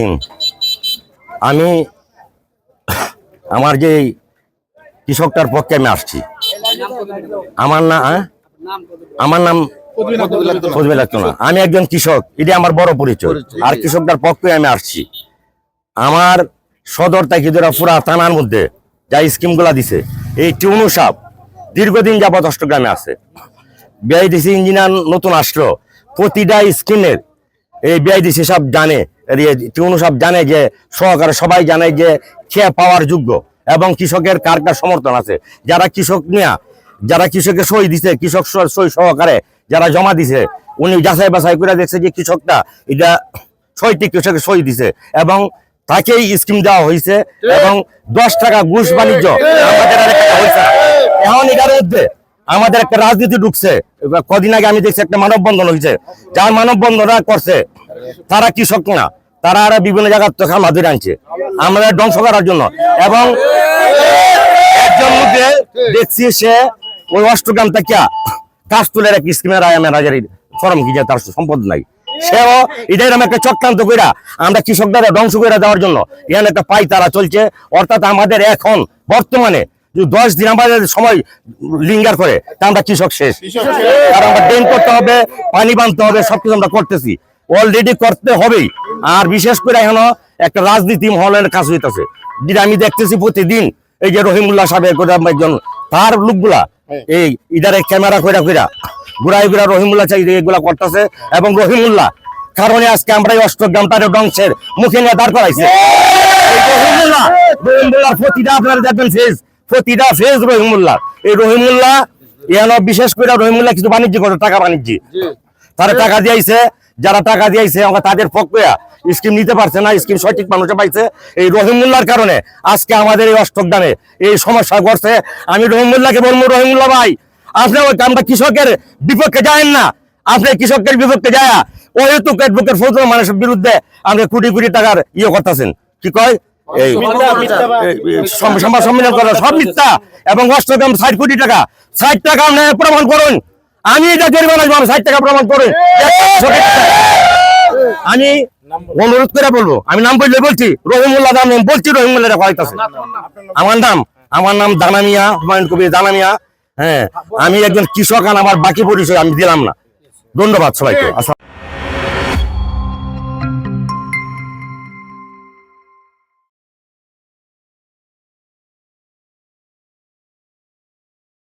রহিম আমি আমার যে কৃষকটার পক্ষে আমি আসছি। আমার না? আমার নাম ফজবে লাগতো না। আমি একজন কৃষক এটি আমার বড় পরিচয়। আর কৃষকটার পক্ষে আমি আসছি। আমার সদর তাকিদুরা পুরা থানার মধ্যে যা স্কিমগুলা দিছে এই টিউনু সাপ দীর্ঘদিন যাবৎ অষ্টগ্রামে আছে। বিআইডিসি ইঞ্জিনিয়ার নতুন আসলো। প্রতিটা স্কিমের এই বিআইডিসি সব জানে টিউনু সব জানে যে সহকারে সবাই জানে যে খেয়ে পাওয়ার যোগ্য এবং কৃষকের কার কার সমর্থন আছে যারা কৃষক নিয়ে যারা কৃষকের সই দিছে কৃষক সই সহকারে যারা জমা দিছে উনি যাচাই বাছাই করে দেখছে যে কৃষকটা এটা সইটি কৃষকের সই দিছে এবং তাকেই স্কিম দেওয়া হয়েছে এবং দশ টাকা ঘুষ বাণিজ্য আমাদের। এখন এটার মধ্যে আমাদের একটা রাজনীতি ঢুকছে। কদিন আগে আমি দেখছি একটা মানববন্ধন হয়েছে। যার মানববন্ধনরা করছে, তারা কৃষক না, তারা আর বিভিন্ন জায়গার তো খাল ধরে আনছে। আমাদের ধ্বংস করার জন্য। এবং দেখছি সে ওই অষ্টগ্রাম থেকে কাশতুলের এক স্কিমের আয় ফরম কি তার সম্পদ নাই। সেও এটাই একটা চক্রান্ত কইরা আমরা কৃষকদের ধ্বংস করে দেওয়ার জন্য। এখানে একটা পাই তারা চলছে। অর্থাৎ আমাদের এখন বর্তমানে দশ দিন আমাদের সময় লিঙ্গার করে তা আমরা কৃষক শেষ। কারণ আমরা ড্রেন করতে হবে পানি বানতে হবে সবকিছু আমরা করতেছি। অলরেডি করতে হবেই। আর বিশেষ করে এখনও একটা রাজনীতি মহলের কাজ হইতেছে। যেটা আমি দেখতেছি প্রতিদিন এই যে রহিমুল্লাহ সাহেবের কথা একজন তার লোকগুলা এই ইদারে ক্যামেরা কইরা কইরা ঘুরাই ঘুরা রহিমুল্লাহ চাই এগুলা করতেছে এবং রহিমুল্লাহ কারণে আজকে আমরা এই অষ্টগ্রাম তার ধ্বংসের মুখে নিয়ে দাঁড় করাইছে। এই রহিমুল্লাহ প্রতিটা আপনারা দেখবেন ফেজ প্রতিটা ফেজ রহিমুল্লাহ। এই রহিমুল্লাহ এখানে বিশেষ করে রহিমুল্লাহ কিছু বাণিজ্য করে টাকা বাণিজ্য। তারা টাকা দিয়েছে যারা টাকা দিয়েছে আমরা তাদের পক্ষে স্কিম নিতে পারছে না স্কিম সঠিক মানুষে পাইছে। এই রহিমুল্লাহর কারণে আজকে আমাদের এই অষ্টগ্রামে এই সমস্যা ঘটছে। আমি রহিমুল্লাহকে বলব রহিমুল্লাহ ভাই আপনি ওই আমরা কৃষকের বিপক্ষে যায়েন না। আপনি কৃষকের বিপক্ষে যায় ওই তো বুকের ফৌজ মানুষের বিরুদ্ধে আপনি কোটি কোটি টাকার ইয়ে করতেছেন। কি কয়? এই এই সংবাদ সম্মেলন করা সব মিথ্যা। এবং অষ্টগ্রাম ষাট কোটি টাকা। ষাট টাকা প্রমাণ করুন। আমি এটা জরিমানা দিব ষাট টাকা প্রমাণ করুন। আমি অনুরোধ করে বলব আমি নাম বললে বলছি রহিমুল্লাহ নাম বলছি রহিমুল্লাহ হয়তাছে আমার নাম আমার নাম দানামিয়া হুমায়ুন কবির দানামিয়া হ্যাঁ আমি একজন কৃষক আর আমার বাকি পরিচয় আমি দিলাম না। ধন্যবাদ সবাইকে।